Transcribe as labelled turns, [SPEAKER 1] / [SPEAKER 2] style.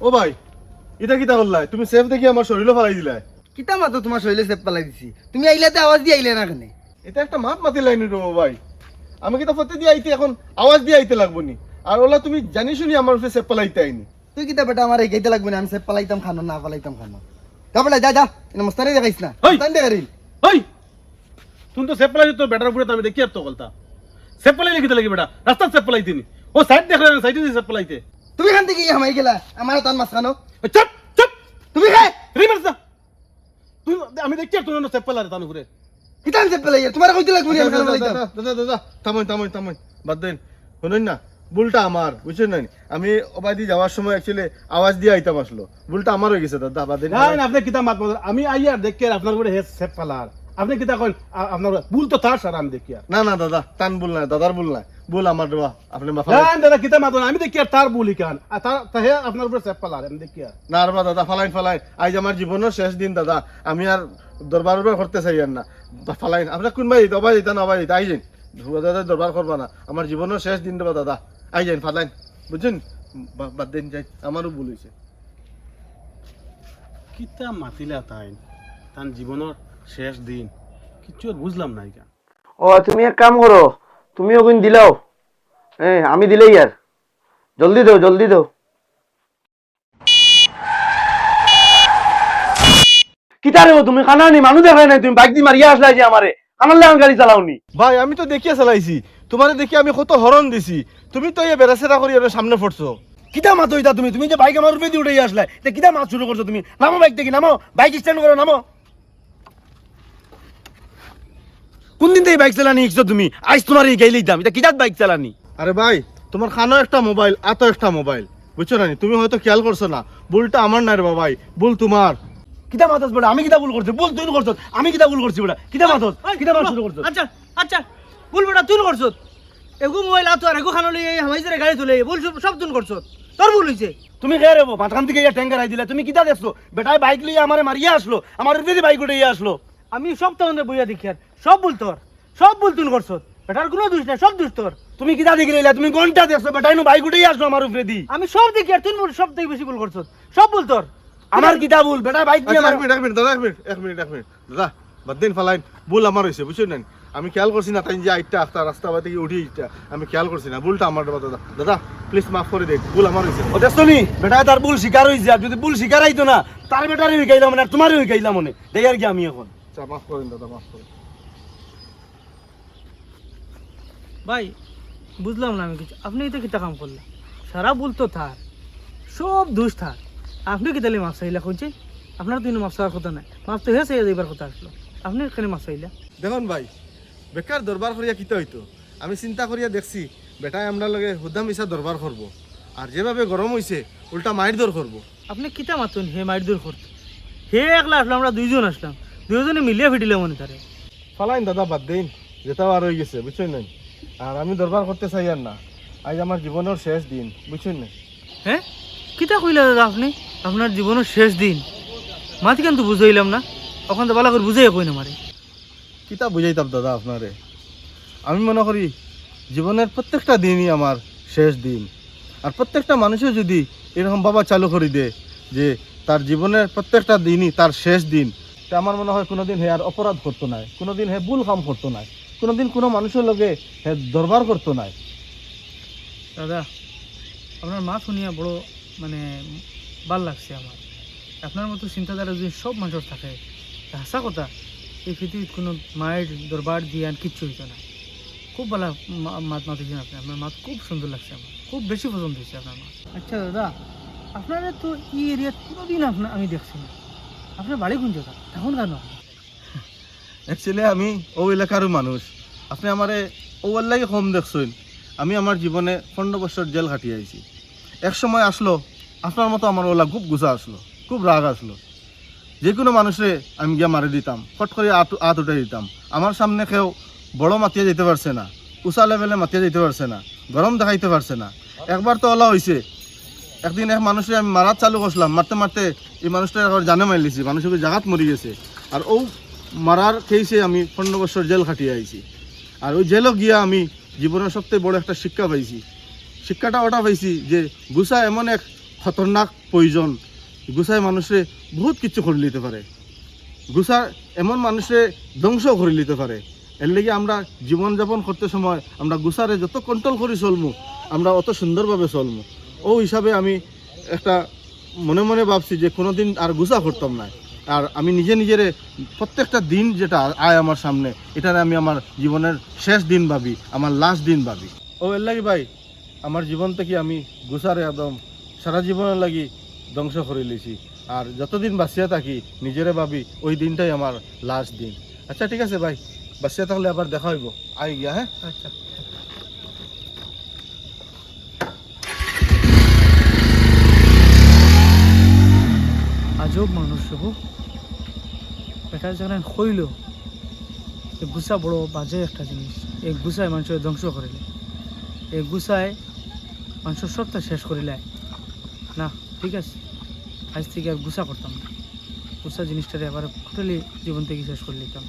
[SPEAKER 1] ও ভাই এটা কিতা করলাই তুমি সেফ দেখি আমার শরীরও ফেলাই দিলাই
[SPEAKER 2] কিতা মাতো তোমার শরীরে চেপ পালাই দিছি? তুমি আইলাতে আওয়াজ দিয়ে আইলে না কেনে?
[SPEAKER 1] এটা একটা মাত মাতি লাইনি রে ভাই। আমি কিতা ফতে দিয়ে আইতে এখন আওয়াজ দিয়ে আইতে লাগবো নি। আর ওলা তুমি জানি শুনি আমার উপরে সেফ পালাইতে আইনি।
[SPEAKER 2] তুই কিতা বেটা আমার এই গাইতে লাগবে না? আমি চেপ পালাইতাম খানো না পালাইতাম খানো। যা বেটা যা যা। এনে মস্তানি দেখাইছ না।
[SPEAKER 3] ওই!
[SPEAKER 2] মস্তানি দেখাইল
[SPEAKER 3] ওই তুমি তো সেপ পলাই তোর বেটার উপরে তো আমি দেখি আর তো কলতা সেপ পলাই লিখিতে লাগি বেটা? রাস্তা সেপ পলাই তিনি ও সাইড দেখলে সাইডে দিয়ে সেপ পলাইতে
[SPEAKER 2] তুমি খান থেকে হামাই গেলা। আমার তান মাছ খানো।
[SPEAKER 3] চুপ চুপ।
[SPEAKER 2] তুমি খাই
[SPEAKER 3] রিভার্স যা তুই আমি দেখি আর তোর সেপ পলাই তার উপরে
[SPEAKER 2] কিতা চেপ পালাই তোমার কইতে লাগবে না
[SPEAKER 1] দাদা দাদা থামই থামই থামই বাদ দেন। শুনুন না ভুলটা আমার বুঝছেন না আমি অবাদি যাওয়ার সময় অ্যাকচুয়ালি আওয়াজ দিয়ে আইতাম আসলো। ভুলটা আমার হয়ে গেছে দাদা বাদ দেন।
[SPEAKER 3] না না আপনি কিতা মাত বলেন আমি আই আর দেখি আর আপনার উপরে হে সেপ পলার আপনি কিতা কইন আ- আপনার ভুল তো তার সার আমি দেখি আর।
[SPEAKER 1] না না দাদা টান ভুল না দাদার ভুল না ভুল আমার দেওয়া আপনি মাফা
[SPEAKER 3] না দাদা কিতা মাত আমি দেখি আর তার ভুল ইকান আর তার তা হে আপনার উপরে সেপ পলার আমি দেখি আর।
[SPEAKER 1] না আর দাদা ফালাইন ফালাইন। আজ আমার জীবনের শেষ দিন দাদা। আমি আর দরবার উরবার করতে চাই আর না। ফালাইন আপনার কোন ভাই অবাই দিতা না দিতা। আই দাদা দরবার করবা না। আমার জীবনের শেষ দিন দেবা দাদা। আই যান ফালাইন। বুঝছেন? বাদ দিন যাই আমারও ভুল হয়েছে
[SPEAKER 3] কিতা মাতিলা তাই তার জীবনের শেষ দিন। কিছু বুঝলাম না
[SPEAKER 4] ও তুমি এক কাম করো। তুমি ওগুন দিলাও। হ্যাঁ আমি দিলেই আর। জলদি দাও জলদি দাও কিতারে তুমি খানা নি মানুষ দেখাই নাই তুমি বাইক দি মারিয়া আসলাই যে আমারে খানার লাগে গাড়ি চালাওনি
[SPEAKER 1] ভাই আমি তো দেখিয়ে চালাইছি। তোমার দেখি আমি কত হরণ দিছি। তুমি তো এই বেড়াচেরা করি আমার সামনে পড়ছো
[SPEAKER 4] কিতা মাতো ইতা তুমি? তুমি যে বাইক আমার উপরে দিয়ে উঠে আসলাই। তে কিতা মাছ শুরু করছ তুমি? নামো বাইক থেকে নামো। বাইক স্ট্যান্ড করো নামো। কোন দিন থেকে বাইক চালানি শিখছো তুমি? আজ তোমার এই গাইলেই দাম এটা কিতাত বাইক চালানি?
[SPEAKER 1] আরে ভাই তোমার খানো একটা মোবাইল এত একটা মোবাইল বুঝছ না তুমি হয়তো খেয়াল করছ না। ভুলটা আমার নাই রে ভাই ভুল তোমার।
[SPEAKER 4] কিতা মাতাস বেটা আমি কিতা ভুল করছি? ভুল তুই করছ আমি কিতা ভুল করছি বেটা? কিতা মাতাস? কিতা মাছ শুরু করছ
[SPEAKER 5] আচ্ছা আচ্ছা ভুল বেটা তুই করছ এগু মোবাইল আতো আর এগু খানো লিয়ে হামাই জেরে গাড়ি তুলে ভুল সব- তুই করছ তোর ভুল হইছে।
[SPEAKER 4] তুমি কে রে মাথান থেকে ইয়া ট্যাঙ্কার আই দিলা তুমি কিতা দেখছ? বেটাই বাইক লিয়ে আমারে মারিয়া আসলো আমার উপরে বাইক উঠে আসলো।
[SPEAKER 5] আমি সব তখন বইয়া দেখি আর সব ভুল তোর সব ভুল তুই করছ বেটার কোনো দোষ নাই সব দোষ তোর।
[SPEAKER 4] তুমি কিতা দেখি লইলা তুমি ঘণ্টা দেখছ আসলো আমার উপরে দি।
[SPEAKER 5] আমি সব দেখি আর তুই সব থেকে বেশি ভুল করছ। সব ভুল তোর।
[SPEAKER 4] আমার কিতা ভুল? বেটাই বাইক দিয়ে
[SPEAKER 1] আচ্ছা,
[SPEAKER 4] আমার
[SPEAKER 1] এক মিনিট এক মিনিট দাদা এক মিনিট এক মিনিট এক মিনিট। দাদা বাদ দিন ফালাইন। ভুল আমার হয়েছে বুঝছ না আমি খেয়াল করছি না তাই যে আইটা আস্তা রাস্তা থেকে উঠি ইটা আমি খেয়াল করছি না ভুলটা আমার দাদা দাদা প্লিজ মাফ করে দেখ ভুল আমার হয়েছে
[SPEAKER 4] ও দেখছ নি? বেটাই তার ভুল স্বীকার হইছে আর যদি ভুল স্বীকার আইতো না তার বেটারই হইকাইলাম না তোমারই হইকাইলাম মনে দেখ আর কি আমি এখন।
[SPEAKER 1] আচ্ছা মাফ করেন দাদা মাফ করেন।
[SPEAKER 5] ভাই বুঝলাম না আমি কিছু। আপনি তো কিতা কাম করলেন? সারা ভুল তো থার সব দোষ থার আপনি কি তাহলে মাছ চাইলা খুঁজছে আপনার তো মাছ চাওয়ার কথা নাই। মাছ তো হয়েছে এবার কথা আসলো। আপনি এখানে মাছ চাইলা
[SPEAKER 1] দেখুন ভাই বেকার দরবার করিয়া কিতে হইতো? আমি চিন্তা করিয়া দেখছি বেটাই আমরা লগে হুদাম ইসা দরবার করব। আর যেভাবে গরম হইছে উল্টা মাইর দর করব।
[SPEAKER 5] আপনি কিতা মাতুন হে মাইট দূর করতে। হে একলা আসলাম আমরা দুইজন আসলাম। দুইজনে মিলিয়ে ফিটিলে মনে তারে।
[SPEAKER 1] ফালাইন দাদা বাদ দিন। যেটাও আর হয়ে গেছে বুঝছেন না আর আমি দরবার করতে চাই আর না। আজ আমার জীবনের শেষ দিন বুঝছেন না?
[SPEAKER 5] হ্যাঁ? কিতা কইলা দাদা আপনি? আপনার জীবনের শেষ দিন। মাতি কেন তো বুঝাইলাম না? ওখান তো ভালো করে বুঝাই কই না মারে?
[SPEAKER 1] কিতা বুঝাইতাম দাদা আপনারে? আমি মনে করি জীবনের প্রত্যেকটা দিনই আমার শেষ দিন। আর প্রত্যেকটা মানুষও যদি এরকম বাবা চালু করে দে যে তার জীবনের প্রত্যেকটা দিনই তার শেষ দিন তা আমার মনে হয় কোনোদিন হে আর অপরাধ করতো নাই কোনোদিন হে ভুল কাম করতো নাই। কোনোদিন কোনো মানুষের লগে হে দরবার করতো নাই
[SPEAKER 5] দাদা আপনার মা শুনিয়া বড় মানে ভালো লাগছে আমার। আপনার মতো চিন্তাধারা যদি সব মানুষের থাকে তা হাসা কথা এই পৃথিবীত কোনো মায়ের দরবার দিয়ে আর কিচ্ছু হইতো না। খুব ভালো মা- মাত মাতিছেন আপনি। আপনার মাত খুব সুন্দর লাগছে আমার। খুব বেশি পছন্দ হয়েছে আপনার মাত আচ্ছা দাদা আপনারা তো এই এরিয়াত কোনোদিন আপনার আমি দেখছি না। আপনার বাড়ি কোন জায়গা? তখন কেন?
[SPEAKER 1] অ্যাকচুয়ালি আমি ও এলাকারও মানুষ। আপনি আমারে ও লাগে কম দেখছেন আমি আমার জীবনে পনেরো বছর জেল খাটিয়ে আইছি। এক সময় আসলো, আপনার মতো আমার ওলা খুব গুছা আসলো, খুব রাগ আসলো। যে কোনো মানুষে আমি গিয়া মারি দিতাম, ফট করে আত উঠে দিতাম। আমার সামনে কেউ বড় মাতিয়ে যেতে পারছে না উষা লেভেলে মাতিয়ে যেতে পারছে না, গরম দেখাইতে পারছে না। একবার তো ওলা হয়েছে একদিন এক মানুষে আমি মারাত চালু করছিলাম, মারতে মারতে এই মানুষটা একবার জানে মারিলিছি মানুষকে জাগাত মরি গেছে। আর ও মারার খেয়েছে আমি পনেরো বছর জেল খাটিয়ে আইছি। আর ওই জেলও গিয়া আমি জীবনের সবথেকে বড় একটা শিক্ষা পাইছি। শিক্ষাটা ওটা পাইছি যে গুসা এমন এক খতরনাক প্রয়োজন। গুসায় মানুষে বহুত কিছু করে নিতে পারে। গুসা এমন মানুষে ধ্বংস করে নিতে পারে। এর লেগে আমরা জীবনযাপন করতে সময় আমরা গুসারে যত কন্ট্রোল করে চলমু, আমরা অত সুন্দরভাবে চলমু। ও হিসাবে আমি একটা মনে মনে ভাবছি যে কোনোদিন আর গুসা করতাম না। আর আমি নিজে নিজের প্রত্যেকটা দিন যেটা আয় আমার সামনে, এটারে আমি আমার জীবনের শেষ দিন ভাবি, আমার লাস্ট দিন ভাবি। ও, এর লাগি ভাই, আমার জীবন থেকে আমি গুছারে একদম সারা জীবনের লাগি ধ্বংস করে লিছি আর যতদিন বাঁচিয়া থাকি, নিজেরে ভাবি ওই দিনটাই আমার লাস্ট দিন। আচ্ছা ঠিক আছে ভাই, বাঁচিয়া থাকলে আবার দেখা হইব। আই গিয়া হ্যাঁ?
[SPEAKER 5] আচ্ছা। আজব মানুষ হব। এটা যখন হইল, এই গুসা বড় বাজে একটা জিনিস। এই গুসায় মানুষের ধ্বংস করিলে এই গুসায় মানুষের সবটা শেষ করিলে না, ঠিক আছে। আজ থেকে আর গুসা করতাম না। গুসা জিনিসটারে এবার টোটালি জীবন থেকে শেষ করে নিতাম।